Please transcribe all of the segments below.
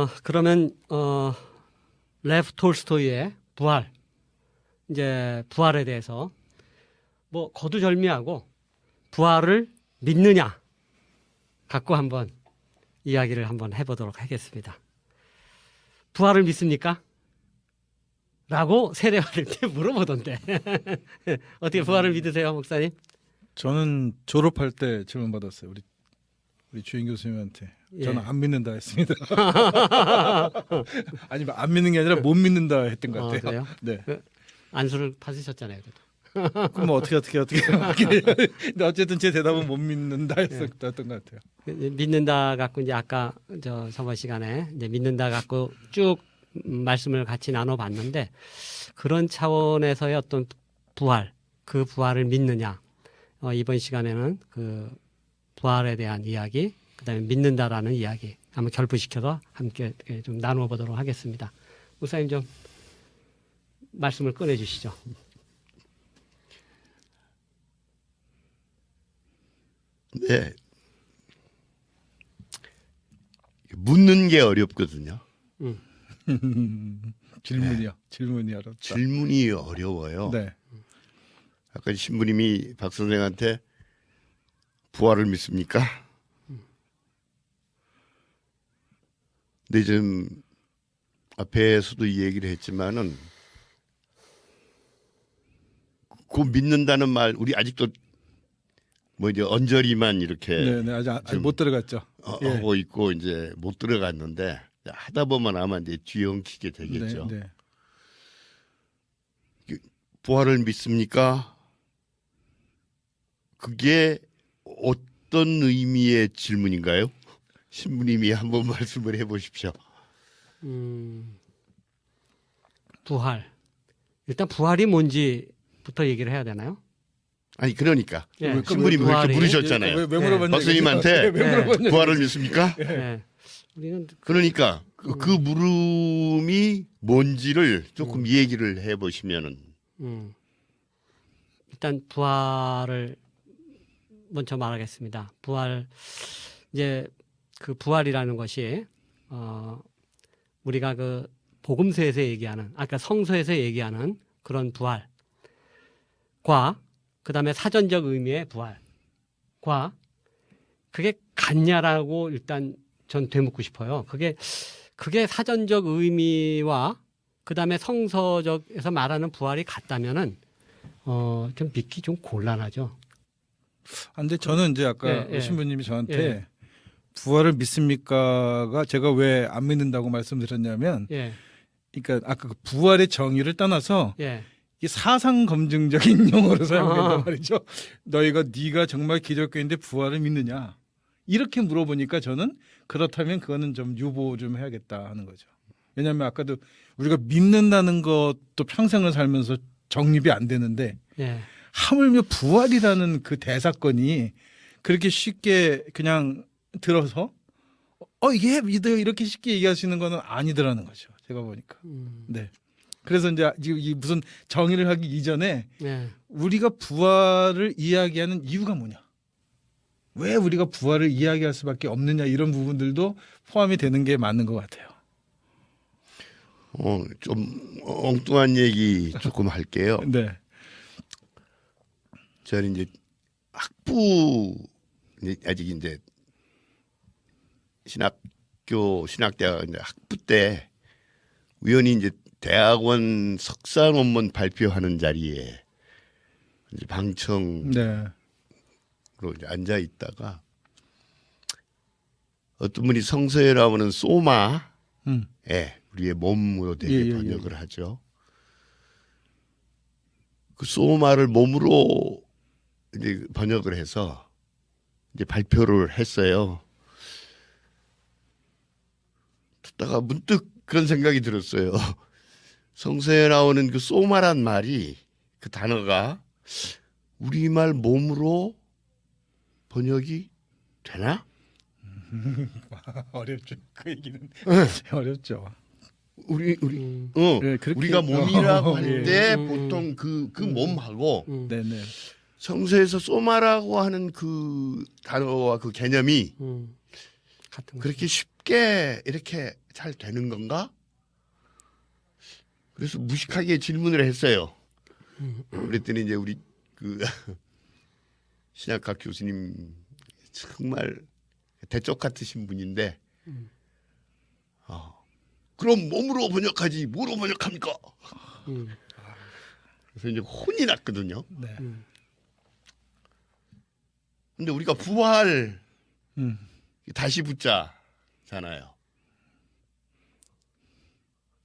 어, 그러면 어, 레프 톨스토이의 부활 이제 부활에 대해서 뭐 거두절미하고 부활을 믿느냐 갖고 한번 이야기를 한번 해보도록 하겠습니다. 부활을 믿습니까? 라고 세례받을 때 물어보던데 어떻게 부활을 믿으세요, 목사님? 저는 졸업할 때 질문 받았어요. 우리 우리 주인 교수님한테 예. 저는 안 믿는다 했습니다. 아니면 안 믿는 게 아니라 못 믿는다 했던 것 어, 같아요. 그래요? 네. 안수를 받으셨잖아요. 그래도. 그럼 뭐 어떻게 어떻게 어떻게 근데 어쨌든 제 대답은 못 믿는다 했었던 것 같아요. 믿는다 갖고 이제 아까 저 저번 시간에 이제 믿는다 갖고 쭉 음, 말씀을 같이 나눠봤는데 그런 차원에서의 어떤 부활 그 부활을 믿느냐 어, 이번 시간에는 그 부활에 대한 이야기 그다음에 믿는다라는 이야기 한번 결부시켜서 함께 좀 나누어 보도록 하겠습니다. 목사님 좀 말씀을 꺼내 주시죠. 네. 묻는 게 어렵거든요. 질문이요. 질문이 어렵다. 질문이 어려워요. 네. 아까 신부님이 박 선생한테 부활을 믿습니까? 근데 지금 앞에서도 이 얘기를 했지만은 그 믿는다는 말 우리 아직도 뭐 이제 언저리만 이렇게 네, 네. 아직, 아직 좀- 못 들어갔죠. 어, 예. 하고 있고 이제 못 들어갔는데 하다 보면 아마 이제 뒤엉키게 되겠죠. 네, 네. 부활을 믿습니까? 그게 어떤 의미의 질문인가요? 신부님이 한번 말씀을 해보십시오. 음, 부활 일단 부활이 뭔지부터 얘기를 해야 되나요? 아니 그러니까 예, 신부님 그렇게 물으셨잖아요. 왜, 왜 네. 물어봤냐? 박사님한테 왜 물어봤냐? 부활을 믿습니까? 네. 우리는 그러니까 그, 그 물음이 뭔지를 조금 얘기를 해보시면은 음, 일단 부활을 먼저 말하겠습니다. 부활 이제 그 부활이라는 것이 어, 우리가 그 복음서에서 얘기하는 아까 성서에서 얘기하는 그런 부활과 그다음에 사전적 의미의 부활과 그게 같냐라고 일단 전 되묻고 싶어요. 그게 그게 사전적 의미와 그다음에 성서적에서 말하는 부활이 같다면은 어, 좀 믿기 좀 곤란하죠. 아, 근데 저는 이제 아까 예, 예. 신부님이 저한테 예. 부활을 믿습니까가 제가 왜 안 믿는다고 말씀드렸냐면 예, 그러니까 아까 그 부활의 정의를 떠나서 예, 이게 사상 검증적인 용어로 아. 사용된단 말이죠. 너희가 네가 정말 기독교인데 부활을 믿느냐? 이렇게 물어보니까 저는 그렇다면 그거는 좀 유보 좀 해야겠다 하는 거죠. 왜냐하면 아까도 우리가 믿는다는 것도 평생을 살면서 정립이 안 되는데 예, 하물며 부활이라는 그 대사건이 그렇게 쉽게 그냥 들어서 어 이게 믿어요 이렇게 쉽게 얘기하시는 거는 아니더라는 거죠. 제가 보니까. 음, 네. 그래서 이제 지금 이 무슨 정의를 하기 이전에 예, 우리가 부활을 이야기하는 이유가 뭐냐? 왜 우리가 부활을 이야기할 수밖에 없느냐 이런 부분들도 포함이 되는 게 맞는 것 같아요. 어, 좀 엉뚱한 얘기 조금 할게요. 네. 저는 이제 학부 아직 이제 신학교 신학대학 이제 학부 때 우연히 이제 대학원 석사 논문 발표하는 자리에 이제 방청으로 네. 이제 앉아 있다가 어떤 분이 성서에 나오는 소마에 음. 우리의 몸으로 되게 예, 예, 예. 번역을 하죠. 그 소마를 몸으로 이제 번역을 해서 이제 발표를 했어요. 듣다가 문득 그런 생각이 들었어요. 성서에 나오는 그 소마란 말이 그 단어가 우리말 몸으로 번역이 되나? 어렵죠. 그 얘기는 네. 어렵죠. 우리 우리 음, 어 네, 우리가 몸이라고 어, 할 예. 때 음, 음. 보통 그 그 몸하고 음, 네, 네. 성서에서 소마라고 하는 그 단어와 그 개념이 음, 같은 거. 그렇게 쉽게 이렇게 잘 되는 건가? 그래서 무식하게 질문을 했어요. 그랬더니 이제 우리 그 신약학 교수님 정말 대쪽 같으신 분인데, 어, 그럼 몸으로 번역하지 뭐로 번역합니까? 음. 그래서 이제 혼이 났거든요. 네. 근데 우리가 부활 음. 다시 붙자잖아요.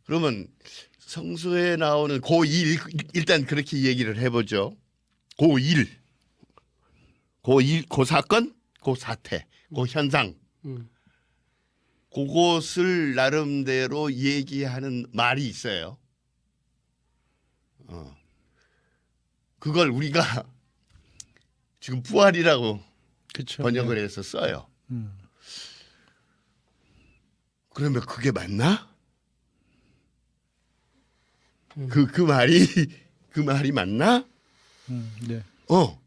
그러면 성서에 나오는 고1 일단 그렇게 얘기를 해보죠. 고1 고1 고 사건 고 사태 고 현상 음. 그것을 나름대로 얘기하는 말이 있어요. 어. 그걸 우리가 지금 부활이라고 그렇죠. 번역을 해서 써요. 음. 그러면 그게 맞나? 그그 말이 그 말이 맞나? 음. 네. 어.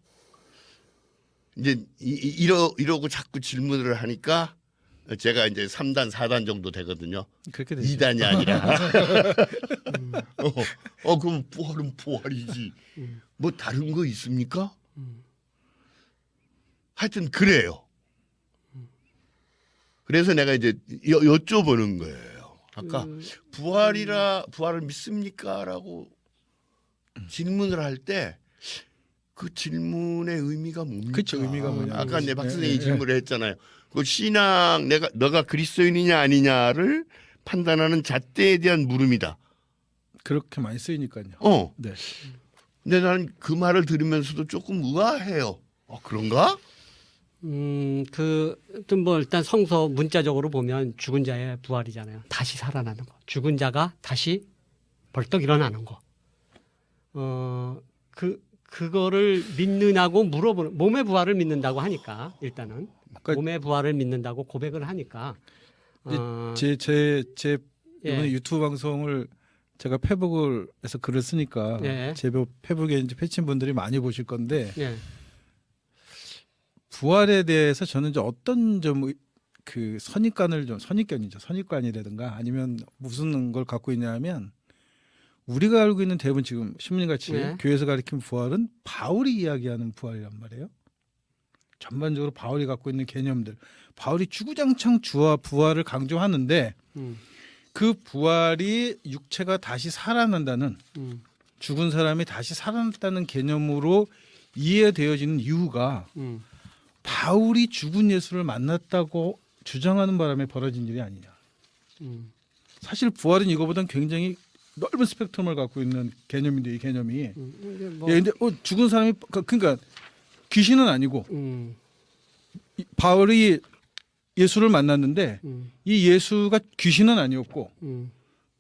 이제 이, 이- 이러 이러고 자꾸 질문을 하니까 제가 이제 3단 4단 정도 되거든요. 그렇게 되죠. 2단이 아니라. 어, 어 그럼 부활은 부활이지. 뭐 다른 거 있습니까? 하여튼 그래요. 그래서 내가 이제 여, 여쭤보는 거예요. 아까 부활이라 부활을 믿습니까라고 질문을 할 때 그 질문의 의미가 뭡니까? 그쵸, 의미가 뭐냐. 아까 내 박선생이 예, 예, 예. 질문을 했잖아요. 그 신앙 내가 너가 그리스도인이냐 아니냐를 판단하는 잣대에 대한 물음이다. 그렇게 많이 쓰이니까요. 어. 네. 근데 나는 그 말을 들으면서도 조금 의아해요. 어, 그런가? 음, 그, 좀 뭐, 일단 성서 문자적으로 보면 죽은 자의 부활이잖아요. 다시 살아나는 거. 죽은 자가 다시 벌떡 일어나는 거. 어, 그, 그거를 믿느냐고 물어보는, 몸의 부활을 믿는다고 하니까, 일단은. 그러니까 몸의 부활을 믿는다고 고백을 하니까. 어, 제 제제 예. 이번에 유튜브 방송을 제가 페북을 해서 글을 쓰니까 예. 제 페북에 이제 패친 분들이 많이 보실 건데 예. 부활에 대해서 저는 이제 어떤 좀 그 선입관을 좀 선입견이죠 선입관이라든가 아니면 무슨 걸 갖고 있냐면 우리가 알고 있는 대부분 지금 신문같이 네. 교회에서 가리킨 부활은 바울이 이야기하는 부활이란 말이에요. 전반적으로 바울이 갖고 있는 개념들, 바울이 주구장창 주와 부활을 강조하는데 음, 그 부활이 육체가 다시 살아난다는 음, 죽은 사람이 다시 살아났다는 개념으로 이해되어지는 이유가 음. 바울이 죽은 예수를 만났다고 주장하는 바람에 벌어진 일이 아니냐. 음. 사실 부활은 이거보다는 굉장히 넓은 스펙트럼을 갖고 있는 개념인데 이 개념이. 음, 이게 뭐, 예, 근데 어, 죽은 사람이 그- 그러니까 귀신은 아니고 음, 이- 바울이 예수를 만났는데 음, 이 예수가 귀신은 아니었고, 음,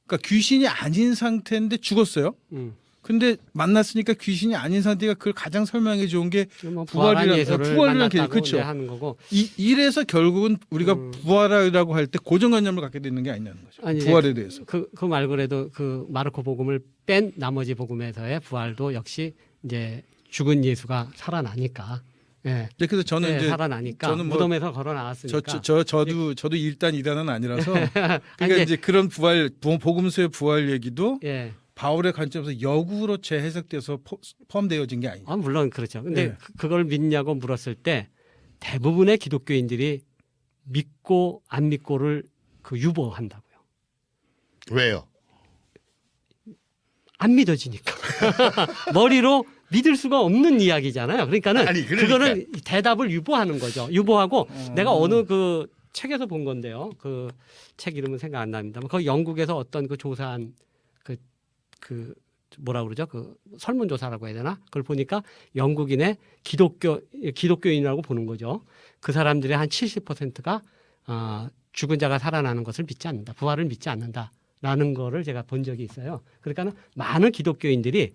그러니까 귀신이 아닌 상태인데 죽었어요. 음. 근데 만났으니까 귀신이 아닌 상태가 그걸 가장 설명해 좋은 게 부활이란 만났다고 개념. 이제 하는 거고 이, 이래서 결국은 우리가 음. 부활이라고 할 때 고정관념을 갖게 되는 게 아니냐는 거죠. 아니, 부활에 대해서. 그, 그 말고라도 그 마르코 복음을 뺀 나머지 복음에서의 부활도 역시 이제 죽은 예수가 살아나니까. 예. 네, 그래서 저는 예, 이제 살아나니까 저는 뭐 무덤에서 걸어 저, 나왔으니까. 저, 저 저 도 저도 일단 이단은 아니라서 그러니까 아니, 이제 그런 부활 보- 복음서의 부활 얘기도 예. 바울의 관점에서 역으로 재해석돼서 포, 포함되어진 게 아니죠. 아, 물론 그렇죠. 근데 예. 그- 그걸 믿냐고 물었을 때 대부분의 기독교인들이 믿고 안 믿고를 그 유보한다고요. 왜요? 안 믿어지니까. 머리로 믿을 수가 없는 이야기잖아요. 그러니까는 아니, 그러니까. 거는 대답을 유보하는 거죠. 유보하고 내가 어느 그 책에서 본 건데요. 그 책 이름은 생각 안 납니다만 그 영국에서 어떤 그 조사한 그그 뭐라 그러죠? 그 설문조사라고 해야 되나? 그걸 보니까 영국인의 기독교 기독교인이라고 보는 거죠. 그 사람들의 한 70%가 아, 죽은 자가 살아나는 것을 믿지 않는다. 부활을 믿지 않는다라는 거를 제가 본 적이 있어요. 그러니까 많은 기독교인들이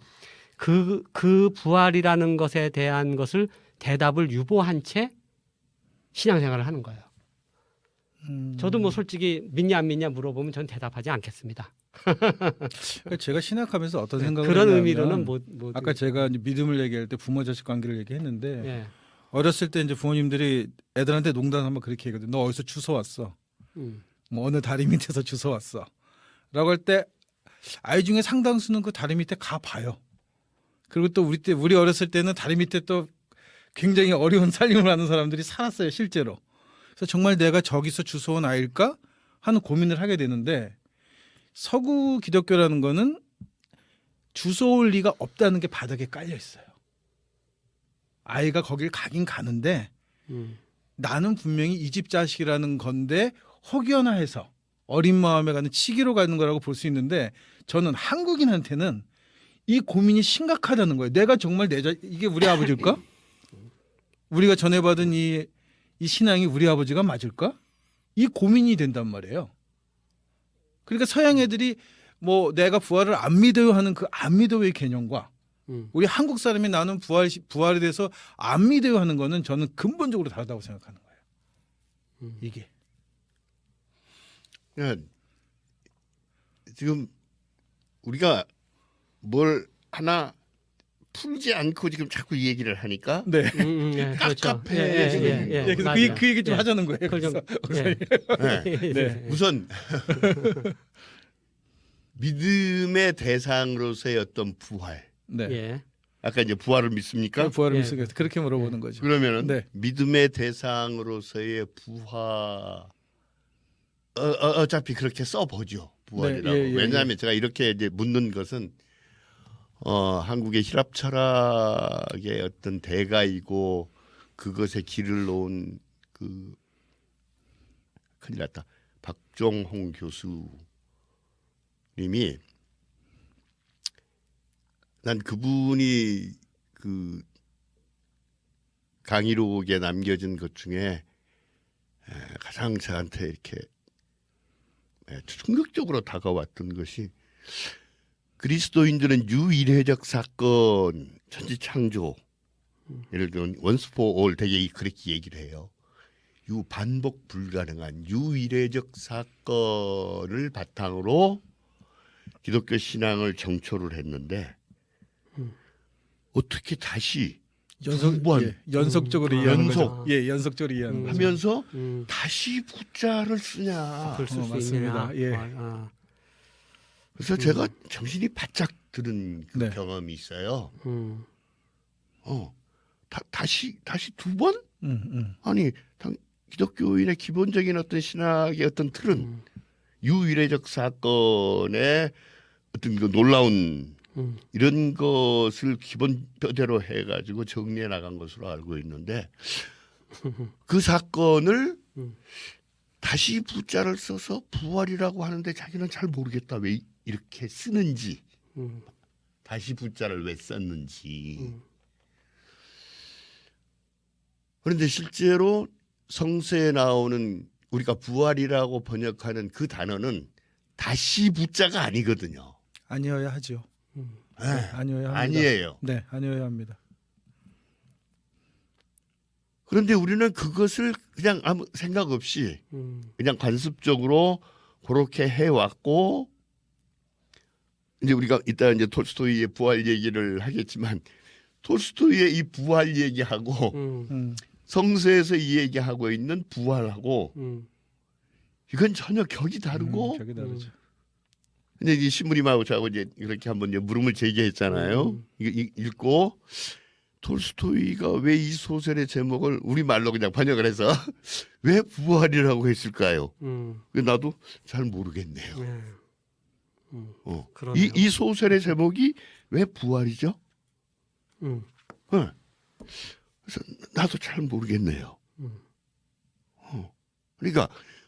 그, 그 부활이라는 것에 대한 것을 대답을 유보한 채 신앙생활을 하는 거예요. 음, 저도 뭐 솔직히 믿냐 안 믿냐 물어보면 전 대답하지 않겠습니다. 그러니까 제가 신학하면서 어떤 생각을 네, 그런 했냐면 의미로는 뭐, 뭐 아까 제가 믿음을 얘기할 때 부모 자식 관계를 얘기했는데 예. 어렸을 때 이제 부모님들이 애들한테 농담 한번 그렇게 얘기거든. 너 어디서 주워 왔어? 음, 뭐 어느 다리 밑에서 주워 왔어. 라고 할 때 아이 중에 상당수는 그 다리 밑에 가 봐요. 그리고 또 우리 때 우리 어렸을 때는 다리 밑에 또 굉장히 어려운 살림을 하는 사람들이 살았어요, 실제로. 그래서 정말 내가 저기서 주워온 아이일까 하는 고민을 하게 되는데 서구 기독교라는 거는 주워올 리가 없다는 게 바닥에 깔려 있어요. 아이가 거길 가긴 가는데 음. 나는 분명히 이 집 자식이라는 건데 혹여나 해서 어린 마음에 가는 치기로 가는 거라고 볼 수 있는데 저는 한국인한테는 이 고민이 심각하다는 거예요. 내가 정말 내 자, 이게 우리 아버지일까? 우리가 전해받은 이, 이 신앙이 우리 아버지가 맞을까? 이 고민이 된단 말이에요. 그러니까 서양 애들이 뭐 내가 부활을 안 믿어요 하는 그 안 믿어요의 개념과 음. 우리 한국 사람이 나는 부활 부활에 대해서 안 믿어요 하는 거는 저는 근본적으로 다르다고 생각하는 거예요. 음. 이게 그러니까 지금 우리가 뭘 하나 풀지 않고 지금 자꾸 이 얘기를 하니까 네. 음, 음, 예, 그렇죠. 깝깝해, 예, 예. 예, 예, 예, 그래서 그, 맞아요. 얘기- 그 얘기 좀 예. 하자는 거예요. 그걸 좀 그래서 예. 네. 네. 우선 믿음의 대상으로서의 어떤 부활. 네. 예. 아까 이제 부활을 믿습니까? 부활을 예. 믿으니까 그렇게 물어보는 거죠. 그러면은 네. 믿음의 대상으로서의 부활 어, 어, 차피 그렇게 써보죠 부활이라고 네, 예, 예, 왜냐하면 제가 이렇게 이제 묻는 것은 어, 한국의 힐압 철학의 어떤 대가이고 그것에 길을 놓은 그 큰일 났다. 박종홍 교수님이 난 그분이 그 강의록에 남겨진 것 중에 에, 가장 저한테 이렇게 에, 충격적으로 다가왔던 것이 그리스도인들은 유일회적 사건 천지 창조 예를 들면 원스 포 올 되게 그렇게 얘기를 해요. 유 반복 불가능한 유일회적 사건을 바탕으로 기독교 신앙을 정초를 했는데 어떻게 다시 연속 두 번. 예, 연속적으로 음. 연속. 거죠. 예, 연속적으로 음. 하면서 음. 다시 부자를 쓰냐. 어, 수 맞습니다. 있느냐. 예. 아, 그래서 제가 정신이 바짝 드는 그 네. 경험이 있어요. 음. 어, 다, 다시 다시 두 번? 음, 음. 아니 당, 기독교인의 기본적인 어떤 신학의 어떤 틀은 음. 유일회적 사건의 어떤 그 놀라운 음. 이런 것을 기본 뼈대로 해가지고 정리해 나간 것으로 알고 있는데 그 사건을 음. 다시 부자를 써서 부활이라고 하는데 자기는 잘 모르겠다 왜 이렇게 쓰는지 음. 다시 부자를 왜 썼는지 음. 그런데 실제로 성서에 나오는 우리가 부활이라고 번역하는 그 단어는 다시 부자가 아니거든요. 아니어야 하죠. 음. 네, 아니어야 합니다. 아니에요. 네, 아니어야 합니다. 그런데 우리는 그것을 그냥 아무 생각 없이 음. 그냥 관습적으로 그렇게 해왔고 이제 우리가 이따 이제 톨스토이의 부활 얘기를 하겠지만 톨스토이의 이 부활 얘기하고 음. 음. 성서에서 이 얘기하고 있는 부활하고 음. 이건 전혀 격이 다르고 음, 저기 다르죠. 근데 이 신부님하고 저하고 이제 이렇게 한번 이제 물음을 제기했잖아요. 음. 이거 이- 읽고 톨스토이가 왜 이 소설의 제목을 우리 말로 그냥 번역을 해서 왜 부활이라고 했을까요? 음. 나도 잘 모르겠네요. 네. 음. 어. 그러네요. 이, 이 소설의 제목이 왜 부활이죠? 음. 어. 그래서 나도 잘 모르겠네요. 음. 어. 그러니까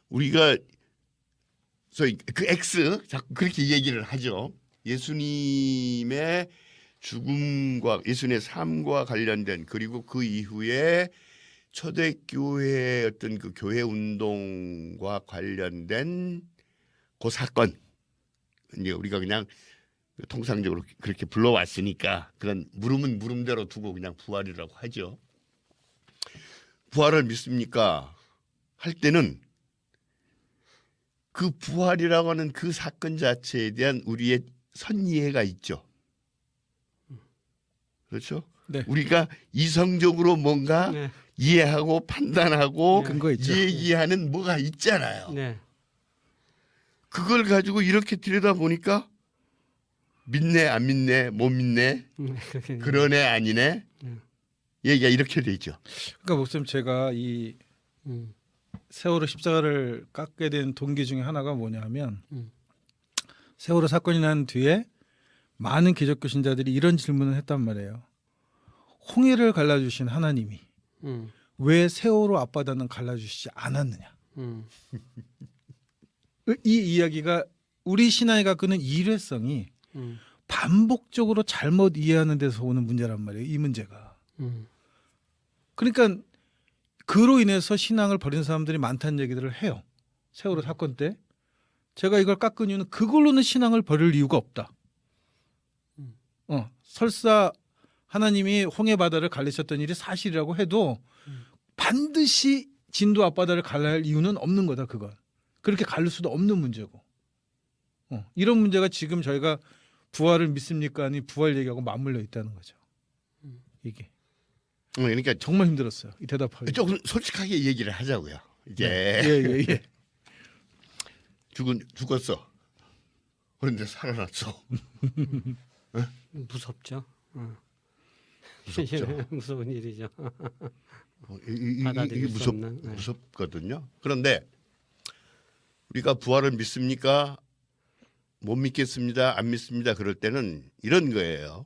우리가 소위 그 X 자꾸 그렇게 얘기를 하죠. 예수님의 죽음과 예수님의 삶과 관련된 그리고 그 이후에 초대교회의 어떤 그 교회 운동과 관련된 그 사건 이제 우리가 그냥 통상적으로 그렇게 불러왔으니까 그런 물음은 물음대로 두고 그냥 부활이라고 하죠. 부활을 믿습니까? 할 때는 그 부활이라고 하는 그 사건 자체에 대한 우리의 선이해가 있죠. 그렇죠? 네. 우리가 이성적으로 뭔가 네. 이해하고 판단하고 있죠. 얘기하는 뭐가 있잖아요. 네. 그걸 가지고 이렇게 들여다 보니까 믿네 안 믿네 못 믿네 음, 그렇게 그러네 아니네 음. 얘기가 이렇게 되죠. 그러니까 목사님 제가 이 음, 세월호 십자가를 깎게 된 동기 중에 하나가 뭐냐면 음. 세월호 사건이 난 뒤에 많은 기독교 신자들이 이런 질문을 했단 말이에요. 홍해를 갈라주신 하나님이 음, 왜 세월호 앞바다는 갈라주시지 않았느냐? 음, 이 이야기가 우리 신앙이 있는 일회성이 음, 반복적으로 잘못 이해하는 데서 오는 문제란 말이에요. 이 문제가. 음, 그러니까 그로 인해서 신앙을 버린 사람들이 많다는 얘기들을 해요. 세월호 사건 때 제가 이걸 깎은 이유는 그걸로는 신앙을 버릴 이유가 없다. 음. 어, 설사 하나님이 홍해 바다를 갈리셨던 일이 사실이라고 해도 음. 반드시 진도 앞바다를 갈라야 할 이유는 없는 거다. 그건 그렇게 갈릴 수도 없는 문제고. 어, 이런 문제가 지금 저희가 부활을 믿습니까? 아니 부활 얘기하고 맞물려 있다는 거죠. 음. 이게 어, 그러니까 정말 힘들었어요. 이 대답하기. 조금 솔직하게 얘기를 하자고요. 이제 예예 예. 죽은 죽었어. 그런데 살아났어. 무섭죠. 어. 무섭죠. 무서운 일이죠. 어, 이- 이- 이- 받아들일 이게 수 무섭 없는, 네. 무섭거든요. 그런데 우리가 부활을 믿습니까? 못 믿겠습니다. 안 믿습니다. 그럴 때는 이런 거예요.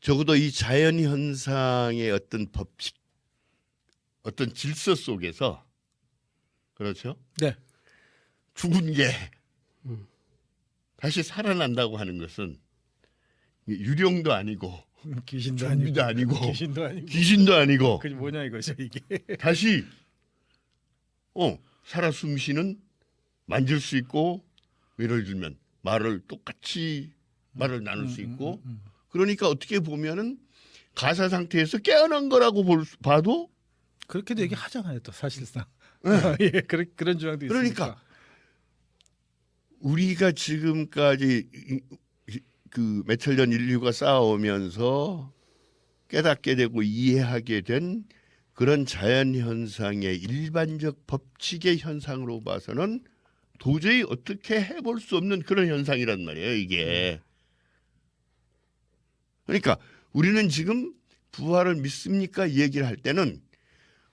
적어도 이 자연 현상의 어떤 법칙, 어떤 질서 속에서 그렇죠? 네. 죽은 게 음. 다시 살아난다고 하는 것은 유령도 아니고 귀신도 아니고, 아니고. 귀신도 아니고 귀신도 아니고 그게 뭐냐 이거죠 이게. 다시 어 살아 숨쉬는 만질 수 있고 예를 들면 말을 똑같이 말을 나눌 수 있고 음, 음, 그러니까 어떻게 보면은 가사 상태에서 깨어난 거라고 볼 수- 봐도 그렇게도 얘기하잖아요 또 사실상. 네. 예, 그런 그런 있으니까. 그러니까 우리가 지금까지 그년 인류가 쌓아오면서 깨닫게 되고 이해하게 된 그런 자연 현상의 일반적 법칙의 현상으로 봐서는 도저히 어떻게 해볼 수 없는 그런 현상이란 말이에요 이게. 그러니까 우리는 지금 부활을 믿습니까 이 얘기를 할 때는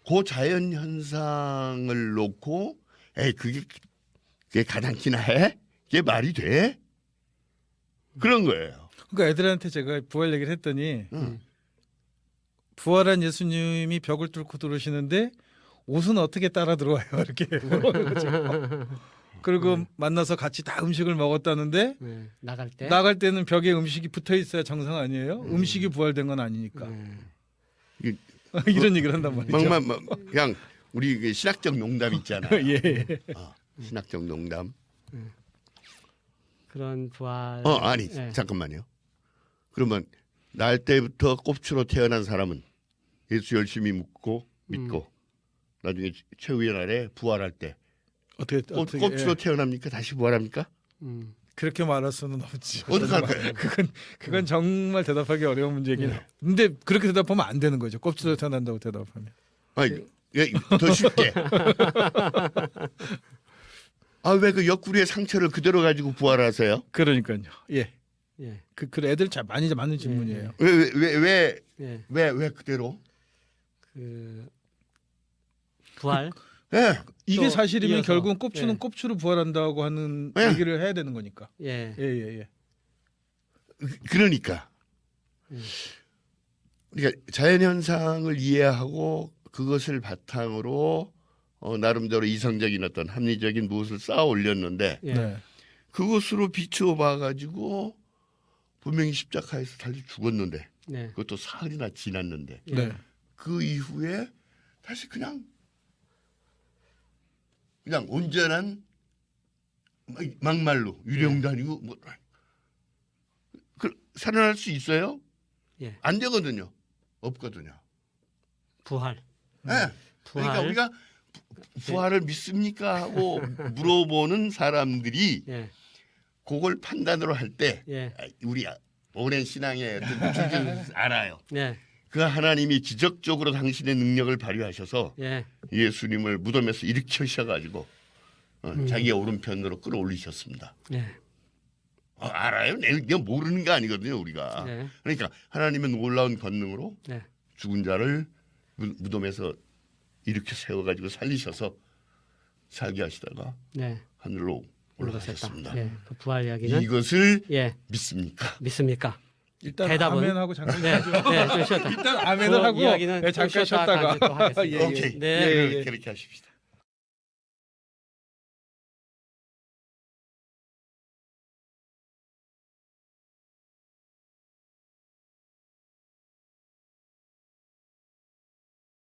그 자연 현상을 놓고 에이 그게 그게 가당키나 해? 그게 말이 돼? 그런 거예요. 그러니까 애들한테 제가 부활 얘기를 했더니 응. 부활한 예수님이 벽을 뚫고 들어오시는데 옷은 어떻게 따라 들어와요 이렇게. 그리고 만나서 같이 다 음식을 먹었다는데 네, 나갈 때. 나갈 때는 벽에 음식이 붙어 있어야 정상 아니에요? 음 식이 부활된 건 아니니까 네. 이런 얘기를 한단 말이죠. 막만 막 그냥 우리 그 신학적 농담 있잖아. 예. 어, 신학적 농담. 그런 부활. 어 아니 네. 잠깐만요. 그러면 날 때부터 꼽추로 태어난 사람은 예수 열심히 묻고 믿고 나중에 최후의 날에 부활할 때 어떻게 꼽, 어떻게 꼽추로 예. 태어납니까? 다시 부활합니까? 음, 그렇게 말할 수는 없지. 어떡할 거예요? 그건 그건 정말 대답하기 어려운 문제긴 네. 해. 근데 그렇게 대답하면 안 되는 거죠. 껍질로 태어난다고 대답하면. 아니 예, 더 쉽게. 아 왜 그 옆구리에 상처를 그대로 가지고 부활하세요? 그러니까요. 예. 예, 그, 그 애들 잘 많이 맞는 질문이에요. 왜 왜 왜왜 예. 왜왜 그대로? 그 부활. 예. 이게 또 사실이면 이어서, 결국은 꼽추는 예. 꼽추로 부활한다고 하는 예. 얘기를 해야 되는 거니까. 예. 예, 예, 예. 그러니까 음. 우리가 자연 현상을 이해하고 그것을 바탕으로 어, 나름대로 이성적인 어떤 합리적인 무엇을 쌓아 올렸는데 예. 네. 그것으로 비추어 봐가지고 분명히 십자가에서 달리 죽었는데 네. 그것도 사흘이나 지났는데 예. 네. 그 이후에 다시 그냥 그냥 온전한 막- 막말로 유령도 아니고 뭐 그, 살아날 수 있어요? 예. 안 되거든요. 없거든요. 부활. 예. 그러니까 부활. 우리가 부- 부활을 믿습니까 하고 물어보는 사람들이 예. 그걸 판단으로 할때 예. 우리 오랜 신앙의 어떤 알아요. 네. 그 하나님이 기적적으로 당신의 능력을 발휘하셔서 예. 예수님을 무덤에서 일으키셔가지고 어, 음. 자기의 오른편으로 끌어올리셨습니다. 네. 어, 알아요? 내- 내가 모르는 게 아니거든요, 우리가. 네. 그러니까 하나님의 놀라운 권능으로 네. 죽은 자를 무- 무덤에서 이렇게 세워 가지고 살리셔서 살게 하시다가 네. 하늘로. 올라가셨습니다. 예. 그 부활 이야기는 이것을 예. 믿습니까? 믿습니까? 일단 대답은? 아멘하고 잠깐 네. 네. 좀 쉬었다. 일단 아멘을 그 하고 이야기는 네, 좀 잠깐 쉬었다가 쉬었다가 또 하겠습니다. 예, 예. 오케이. 네. 예, 예. 그렇게 하십시다.